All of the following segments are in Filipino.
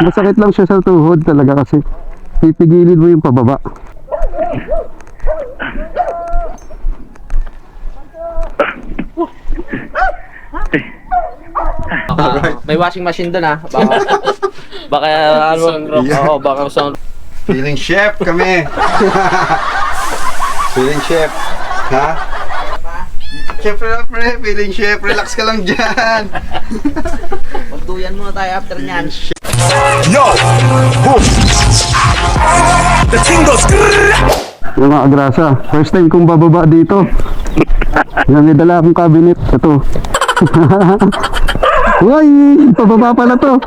Masakit lang siya sa tuhod talaga kasi pipigilin mo yung pababa. Baka, may washing machine doon ah. Baka, baka ano, oo, baka gusto Feeling chef kami. feeling chef. Ha? Siyempre na pre, feeling chef. Relax ka lang dyan. Magduyan muna tayo after nyan. Yung mga agrasa. First time kong bababa dito. Yan, may dala akong cabinet. Ito. Uy! Pababa pala to.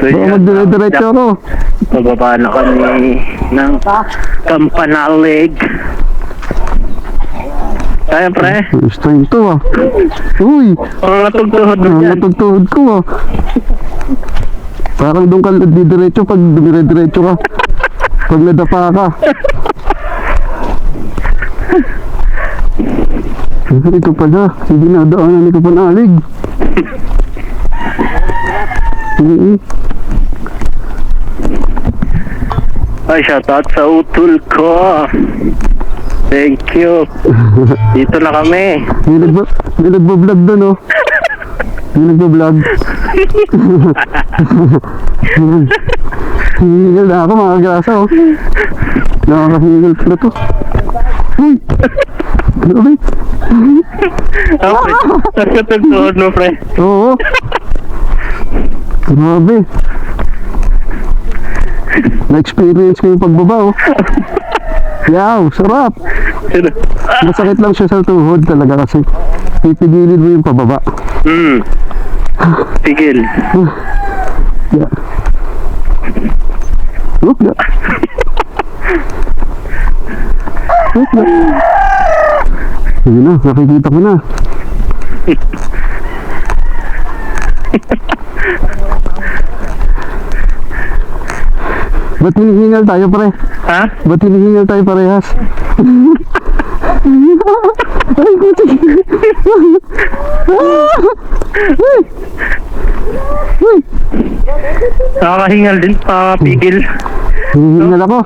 Baka magdire-diretso ako. Pababa na kami ng Kampanalig. Kaya pre, First time to ah. Uy! ang natugtuhod mo dyan. natugtuhod ko ah. Parang doon ka didiretso pag dumire-diretso ka. Pag nadapa ka. Ito pala, hindi na daanan ni Kapanalig. Mm Ay, shoutout sa utol ko. Thank you. Dito na kami. May, nagba, may nagbablog doon oh. May nagbablog. Hingil na ako mga grasa oh. Nakakahingil pala to. Uy! Grabe. Okay. Ang natugtuhod mo, pre. Oo. Grabe. Na-experience ko yung pagbaba oh. Yaw, sarap. Masakit lang siya sa tuhod talaga kasi pipigilin mo yung pababa. Hmm. Tigil. Yeah. Look na. Look na. Sige na, nakikita ko na. Ba't hinihingal tayo pare? Ha? Ba't hinihingal tayo parehas? Ay, kuti. Nakakahingal din, pakapigil. Hinihingal ako.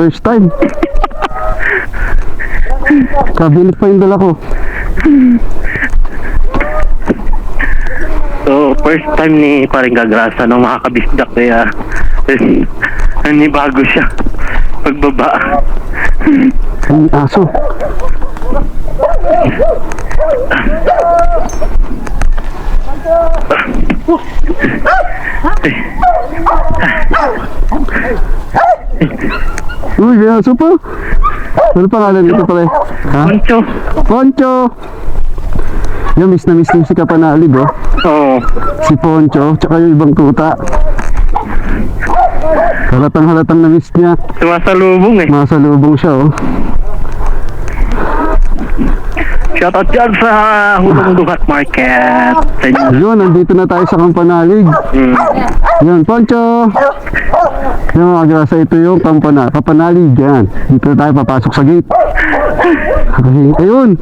First time. Cabinet pa yung dala ko. So, first time ni paring Gagrasa nung makakabisdak kaya bago siya pagbaba. Ang aso. Uy, may aso pa. Ano pangalan nito pare? Ha? Poncho. Poncho! Yung miss na miss yung si Kapanalig oh. Oo. Si Poncho, tsaka yung ibang tuta. Halatang halatang na miss niya. Sumasalubong eh. Masalubong siya oh. Shoutout dyan sa Hulong Duhat Market. Sa inyo. Yun, nandito na tayo sa Kampanalig. Mm. Yan, Poncho! Yan mga grasa, ito yung kampana, kapanalig. Yan, dito na tayo papasok sa gate. Okay, ayun!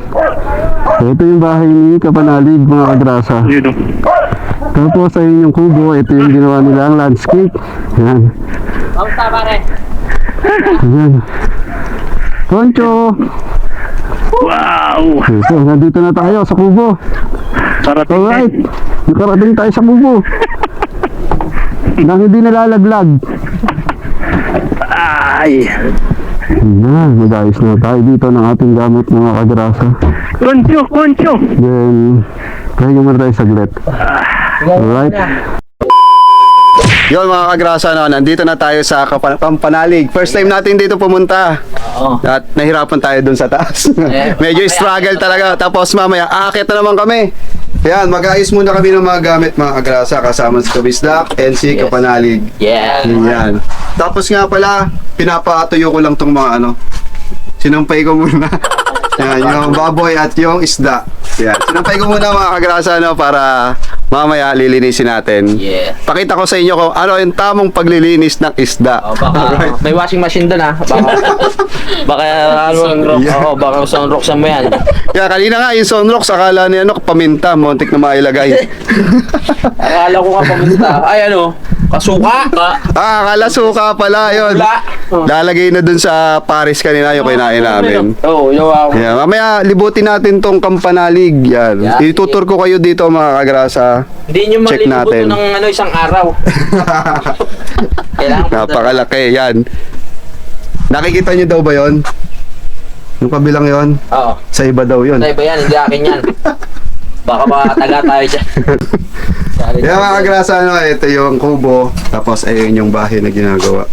Ito yung bahay ni Kapanalig, mga kagrasa. Yun o. Tapos, ayun yung kubo. Ito yung ginawa nila ang landscape. Yan, Kamusta pare? yan. Poncho! Wow! Ito, nandito na tayo sa kubo. Parating. Alright, nakarating tayo sa kubo. Nang hindi nalalaglag. Ay! Yan, mag-ayos na tayo dito ng ating gamit mga kagrasa. Koncho! Koncho! Then, pahinga muna tayo saglit. Alright. Yon mga kagrasa, no, nandito na tayo sa Kapa- Kampanalig. First time natin dito pumunta. Oo. At nahirapan tayo dun sa taas. Medyo struggle talaga. Tapos mamaya, aakit na naman kami. Yan, mag-ayos muna kami ng mga gamit mga kagrasa kasama si Kabisdak and si Yes. Kapanalig. Yeah. Yan. Tapos nga pala, pinapatuyo ko lang tong mga ano. Sinampay ko muna. Yan, yung baboy at yung isda. Yan. Sinampay ko muna mga kagrasa no, para mamaya lilinisin natin. Yeah. Pakita ko sa inyo kung ano yung tamang paglilinis ng isda. Oh, baka Alright. may washing machine doon ah. Baka baka ano, Oo, baka sunrock sa mo yan. Kaya kanina nga yung sunrock, akala ni ano, paminta, montik na mailagay. Akala ko ka pamunta. Ay ano, kasuka. ah, akala suka pala, yun. Wala. Oh. Lalagay na dun sa Paris kanina yung kinain namin. Oo, oh, yung ako. Yeah, mamaya libutin natin tong Kampanalig. Yan. Yeah. Itutur ko kayo dito mga kagrasa. Hindi nyo Check natin. ng ano, isang araw. Kailangan Napakalaki. Yan. Nakikita nyo daw ba yon? Yung kabilang yon? Oo. Sa iba daw yon. Tay ba yan? Hindi akin yan. Baka ba taga tayo dyan. Sorry, Kaya mga kagrasa, ano, ito yung kubo. Tapos ayun yung bahay na ginagawa.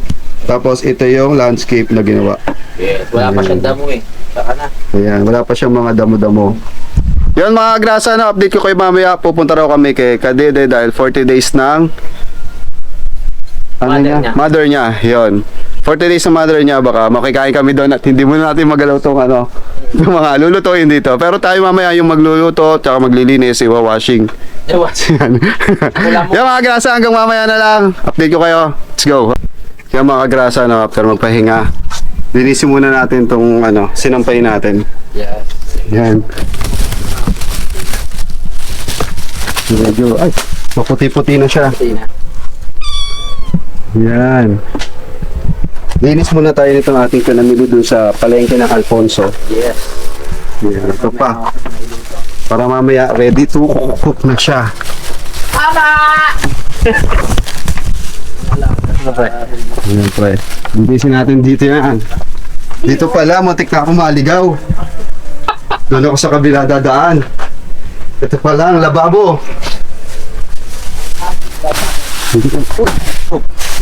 Tapos ito yung landscape na ginawa. Yes, wala pa siyang damo eh. Saka na. Ayan, wala pa siyang mga damo-damo. Yun mga kagrasa, na update ko kayo mamaya. Pupunta raw kami kay Kadede dahil 40 days ng ano Mother niya? niya. Mother niya, yun. 40 days ng mother niya, baka makikain kami doon at hindi muna natin magalaw tong ano, yung mga lulutuin dito. Pero tayo mamaya yung magluluto, tsaka maglilinis, iwa-washing. Ewan. Yan. mo. Yan mga grasa, hanggang mamaya na lang. Update ko kayo. Let's go. Yan mga grasa, no, after magpahinga, linisin muna natin tong ano, sinampay natin. Yes. Yan. Medyo, ay, maputi-puti na siya. Na. Yan. Linis muna tayo nitong ating pinamili dun sa palengke ng Alfonso. Yes. Yan, ito pa. Para mamaya ready to cook na siya. Ayan, pre. Linisin natin dito yan. Dito pala, matik na ako maligaw. Doon ako sa kabila dadaan. Ito pala ang lababo.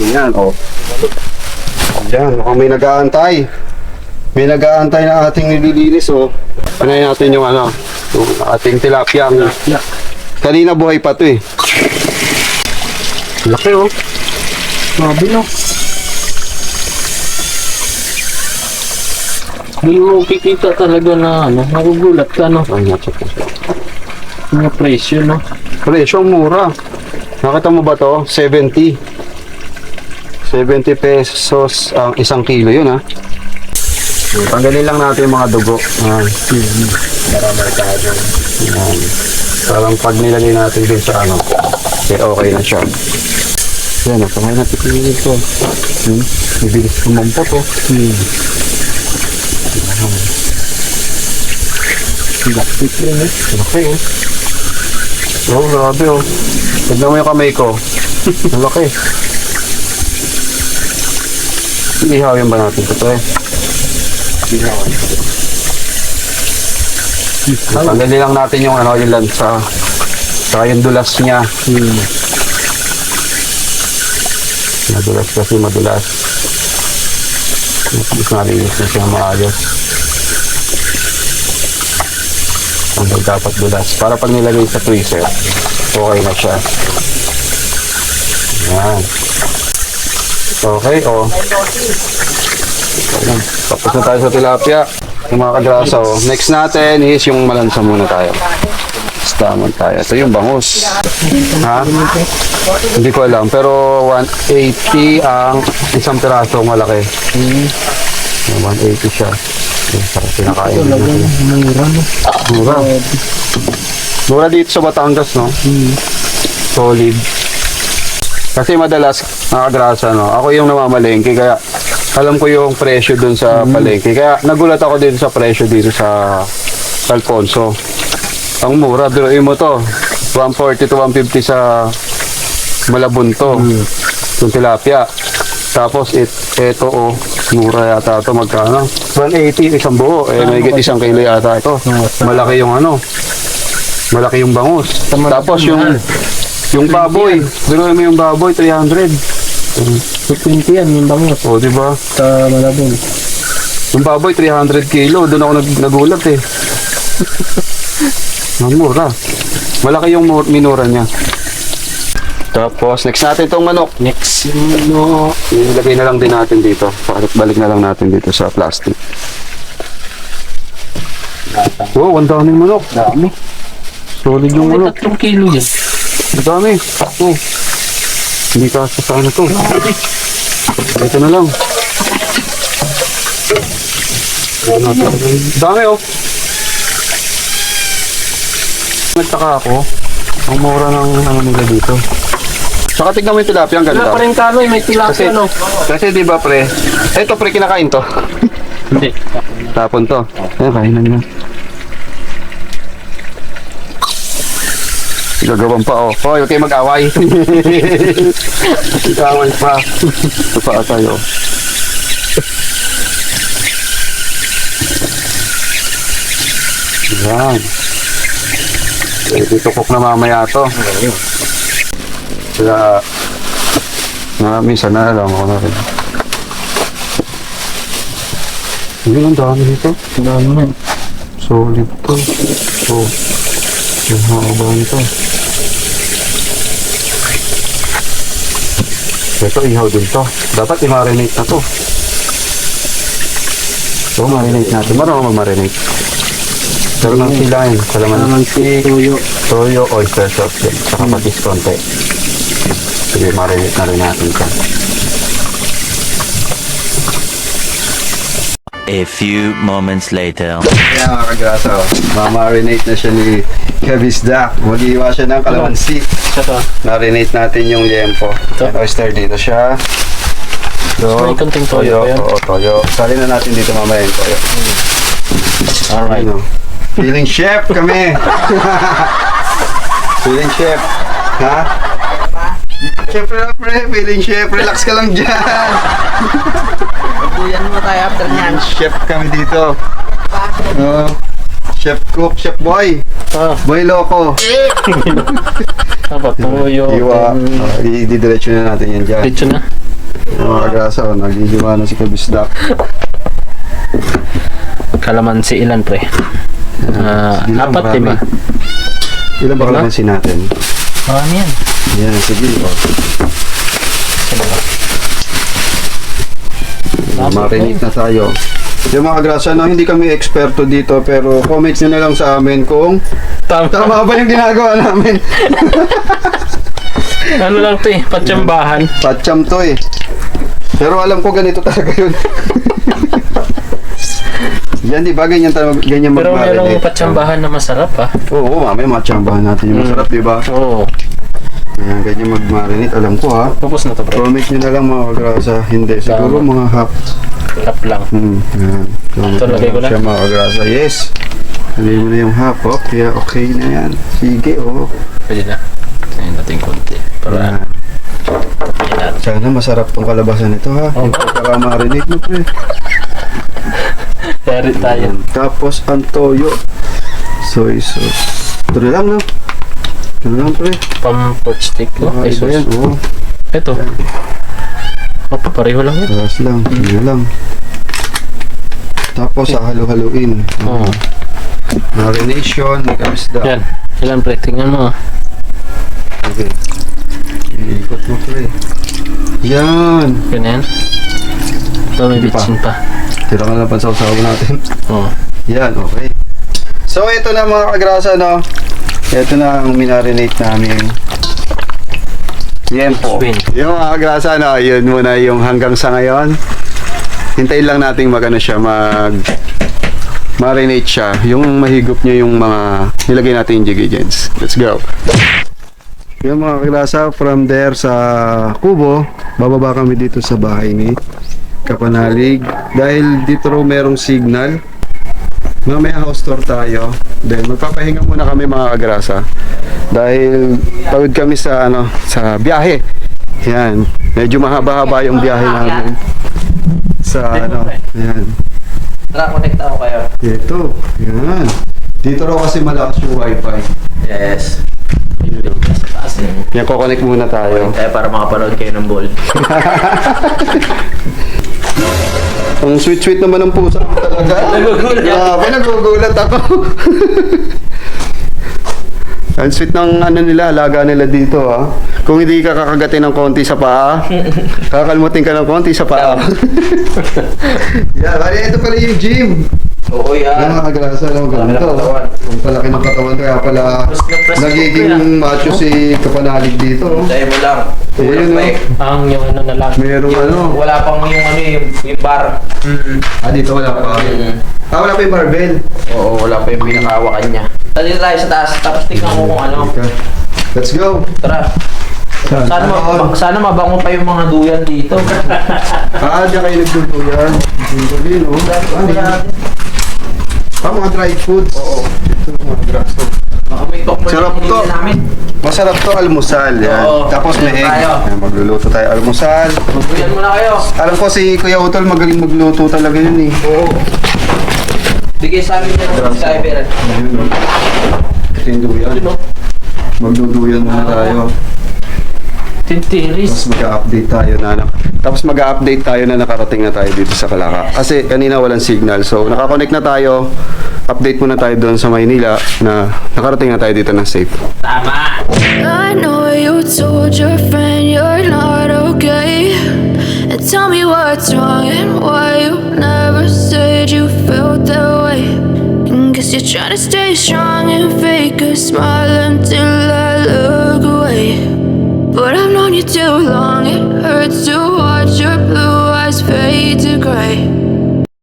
Ayan, oh. Ayan, mukhang may nag-aantay. May nag-aantay na ating nililinis, oh. Panayin natin yung ano, yung ating tilapia. Kanina buhay pa to eh. Laki, oh. Grabe no. Hindi mo kikita talaga na ano, nagugulat ka no. Ay, ko. Mga presyo no. Presyo mura. Nakita mo ba to? 70. 70 pesos ang isang kilo yun ha. Tanggalin lang natin yung mga dugo. Ah, Para markado. yan. Parang pag nilagay natin din sa ano, okay, okay na siya. Yan, oh, pangay natin yung ito. Hmm, bibilis kumampot oh. Hmm. Lapit rin eh. Laki oh. Oh, grabe oh. Tignan mo yung kamay ko. Ang laki. Ihawin ba natin ito eh? Tanggalin lang natin yung ano, yung lansa. Saka yung dulas niya. Hmm. Madulas kasi madulas. Mas nalinis na siya maayos. Tanggal dapat dulas. Para pag nilagay sa freezer, okay na siya. Yan. Okay, oh. Ayan. Tapos na tayo sa tilapia. Yung mga kagrasa, oh. Next natin is yung malansa muna tayo. Staman tayo. Ito yung bangus. Ha? Hindi ko alam. Pero 180 ang isang pirasong malaki. Hmm. 180 siya. Yung sarap pinakain. Mura no. Mura. Mura dito sa Batangas, no? Solid. Kasi madalas, nakagrasa, no? Ako yung namamalengke, kaya alam ko yung presyo dun sa palengke. Kaya nagulat ako din sa presyo dito sa Alfonso. Ang mura, biruin mo to. 140 to 150 sa Malabon to. Yung tilapia. Tapos, it, eto, oh, mura yata ito. Magkano? 180, isang buo. Eh, may isang kilo yata ito. Malaki yung ano. Malaki yung bangus. Tapos yung yung baboy. Biruin mo yung baboy, 300. 220 yan yung bangot O, di ba? sa Malabon. Yung baboy, 300 kilo. Doon ako nag nagulat eh. Ang mura. Malaki yung minura niya. Tapos, next natin itong manok. Next yung ano, Ilagay na lang din natin dito. Balik balik na lang natin dito sa plastic. Wow, ang daming manok. Dami. Solid yung manok. tatlong kilo yan. Ang dami. Oh. Hindi kasya sa ano to. Ito na lang. Dami oh. Nagtaka ako. Ang mura ng ano nila dito. Saka tignan mo yung tilapia, ang Wala ganda. pa rin kanoy, may Kasi, tilapia no. kasi di ba pre, eto pre, kinakain to. Hindi. Tapon to. Ayan, kain na. Gagawan pa oh. Hoy, huwag kayo mag-away. Mag-away pa. Ito pa tayo. Yan. Eh, dito cook na mamaya to. Kaya, nga, minsan na lang ako na rin. Yun, ang dami nito. Dami yan. Solid to. So, yung haba nito. Ito, ihaw din to. Dapat i-marinate na to. So, marinate natin. Marunong mag-marinate. Pero nang silain, kalaman. Naman si Tuyo. Toyo, oyster sauce. Saka patis konti. Sige, marinate na rin natin ito. A few moments later. Kaya mga kagrasa, mamarinate na siya ni Kevis Duck. Mag-iiwa siya ng kalamansi. Ito to. Marinate natin yung liempo. Ito. Oyster dito siya. So, May konting toyo pa yan. Oo, toyo. Sali na natin dito mamaya yung toyo. Alright. Ano? Feeling chef kami. feeling chef. Ha? Siyempre na pre, feeling chef. Relax ka lang dyan. Buyan mo tayo after Feeling chef kami dito. Oo. chef cook, chef boy. Ah, Boy loko. dapat Tuyo. Iwa. then, Uh, i-diretso na natin yan dyan. Dito na. Yung mga kagrasa, oh, nagigiwa na si Kabis Duck. Kalamansi ilan pre? Ah, Sige lang, apat marami. diba? Ilan ba Diba? kalamansin natin? Marami yan. Yan, sige. Oh. Marinate na tayo. Yung mga grasa, no, hindi kami eksperto dito pero comments nyo na lang sa amin kung Tama. tama ba yung ginagawa namin. ano lang to eh, patsambahan. Patcham to eh. Pero alam ko ganito talaga yun. Yan, di ba? Ganyan, talaga- ganyan Pero merong mag-marinate. patsambahan na masarap ah. Oo, mamaya matsambahan natin yung masarap, di ba? Oo. Yan, ganyan mag-marinate. Alam ko ha. Tapos na to pre. Comment nyo na lang mga kagrasa. Hindi, siguro mga half. Tap lang. Hmm, yan. Comment Ito, nyo lagay ko lang na. siya mga kagrasa. Yes. Lagay mo na yung half, oh. Kaya okay na yan. Sige, oh. Pwede na. Ayun natin konti. Para Yan. tapiin natin. Sana masarap tong kalabasan nito ha. Oh. Yung pagkaka-marinate mo, pre. Kaya tayo. Tapos ang toyo. Soy sauce. Ito na lang, no? Na lang, pre. Pam pork stick. Oh, Ah, ay, sus. yan. Oo. Ito. Oh, pareho lang yun. Taras lang. Yun lang. Tapos, halo-haluin. Oo. Marination, may kamisda. Yan. Ilan pre? Tingnan mo. ah. Okay. Iikot mo, pre. Yan. Ganyan. Ito may Hindi pa. Tira ka lang pansaw-saw natin. Oo. Yan, okay. So, ito na mga kagrasa, no? Ito na ang minarinate namin. Yan po. Yung mga kagrasa, no? Yun muna yung hanggang sa ngayon. Hintayin lang nating mag ano siya, mag marinate siya. Yung mahigop niya yung mga nilagay natin yung ingredients. Let's go. Yung mga kagrasa, from there sa kubo, bababa kami dito sa bahay ni Kapanalig. Dahil dito raw merong signal. Mamaya house tour tayo. Then magpapahinga muna kami mga kagrasa. Dahil pagod kami sa ano sa biyahe. Yan. Medyo mahaba-haba yung biyahe namin. Sa ano. Yan. Tara, connect ako kayo. Ito. Yan. Dito raw kasi malakas yung wifi. Yes. Eh. Yan, kukonek muna tayo. Tayo para makapanood kayo ng ball. Ang sweet-sweet naman ng pusa ko talaga. Nagugulat. Grabe, nagugulat ako. Ang sweet ng ano nila, alaga nila dito ha. Kung hindi ka kakagatin ng konti sa paa, kakalmutin ka ng konti sa paa. yeah, bali ito pala yung gym. Oo yan. Yan mga kagrasa, alam mo Malaki ng ganito. katawan. Ang palaki ng katawan kaya pala Press na press ko nagiging yan. macho si Kapanalig dito. oh. Dahil mo lang. Ayun, Kulang pa oh. eh. Ang yung ano na lang. Merong ano. Wala pang yung ano yung, yung bar. Ah, dito wala pa. Ah, wala pa yung barbell. Oo, wala pa yung pinakahawakan niya. Dali tayo sa taas, tapos tingnan mo kung ano. Okay. Let's go. Tara. Sana, ma- sana mabango pa yung mga duyan dito. Ah, diyan kayo nagtutulyan. Dito din, oh. Ano yan? Ah, mga dried foods. Oo. Ito, mga may talk mo Sarap to. namin. Masarap to almusal. Yan. Oo. Tapos may egg. Tayo. Yan, magluluto tayo almusal. Magduyan muna kayo. Alam ko si Kuya Utol magaling magluto talaga yun eh. Oo. Bigay sa amin yan ng subscriber. Ayun, oh. Ito yung duyan. Magduduyan muna tayo. Tintiris. Tapos mag-update tayo na nak- Tapos mag-update tayo na nakarating na tayo dito sa Kalaka. Kasi kanina walang signal. So nakakonect na tayo. Update muna tayo doon sa Maynila na nakarating na tayo dito na safe. Tama. I know you told your friend you're not okay. And tell me what's wrong and why you never said you felt that way. And guess you're trying to stay strong and fake a smile until I look away. But I've known you too long, it hurts to watch your blue eyes fade to gray.